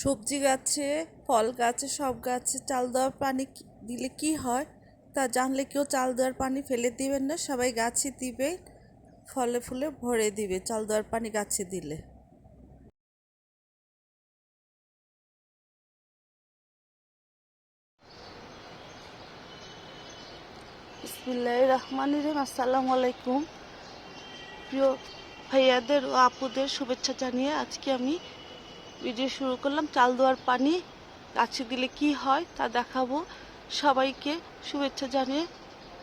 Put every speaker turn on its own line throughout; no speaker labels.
সবজি গাছে, ফল গাছে, সব গাছে চাল দেওয়ার পানি দিলে কি হয়? তা জানলে কেউ চাল দেওয়ার পানি ফেলে দিবেন না, সবাই গাছে দিবে, ফলে ফুলে ভরে দিবে, চাল দেওয়ার পানি গাছে দিলে। রহমান রহিম, আসসালামু আলাইকুম। প্রিয় ভাইয়াদের ও আপুদের শুভেচ্ছা জানিয়ে আজকে আমি ভিডিও শুরু করলাম। চাল দেওয়ার পানি, গাছে দিলে কি হয় তা দেখাবো। সবাইকে শুভেচ্ছা জানিয়ে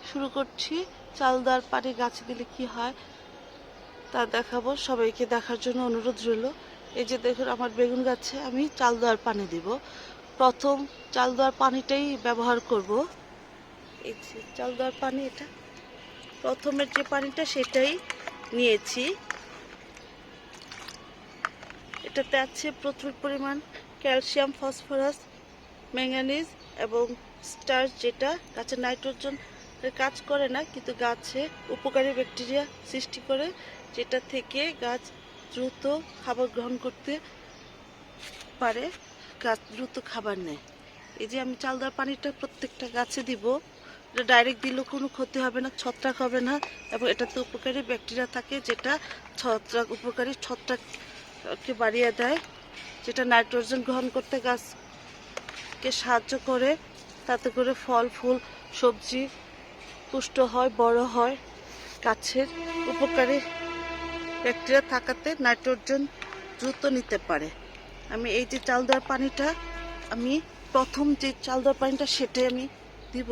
শুরু করছি। চাল দেওয়ার পানি, গাছে দিলে কি হয় তা দেখাবো। সবাইকে দেখার জন্য অনুরোধ রইল। এই যে দেখুন, আমার বেগুন গাছে আমি চাল দেওয়ার পানি দিব। প্রথম চাল দেওয়ার পানিটাই ব্যবহার করব। এই যে চাল দেওয়ার পানি, এটা প্রথমের যে পানিটা সেটাই নিয়েছি। এটাতে আছে প্রচুর পরিমাণ ক্যালসিয়াম, ফসফরাস ম্যাঙ্গানিজ এবং স্টার্চ যেটা গাছের নাইট্রোজেন কাজ করে না, কিন্তু গাছে উপকারী ব্যাকটেরিয়া সৃষ্টি করে, যেটা থেকে গাছ দ্রুত খাবার গ্রহণ করতে পারে, গাছ দ্রুত খাবার নেয়। এই যে আমি চাল দেওয়ার পানিটা প্রত্যেকটা গাছে দিব, এটা ডাইরেক্ট দিলেও কোনো ক্ষতি হবে না, ছত্রাক হবে না, এবং এটাতে উপকারী ব্যাকটেরিয়া থাকে যেটা ছত্রাক, উপকারী ছত্রাককে বাড়িয়ে দেয়, যেটা নাইট্রোজেন গ্রহণ করতে গাছকে সাহায্য করে। তাতে করে ফল, ফুল, সবজি পুষ্ট হয়, বড় হয়। গাছের উপকারী ব্যাকটেরিয়া থাকাতে নাইট্রোজেন দ্রুত নিতে পারে। আমি এই যে চাল দেওয়ার পানিটা, আমি প্রথম যে চাল দেওয়ার পানিটা সেটাই আমি দিব।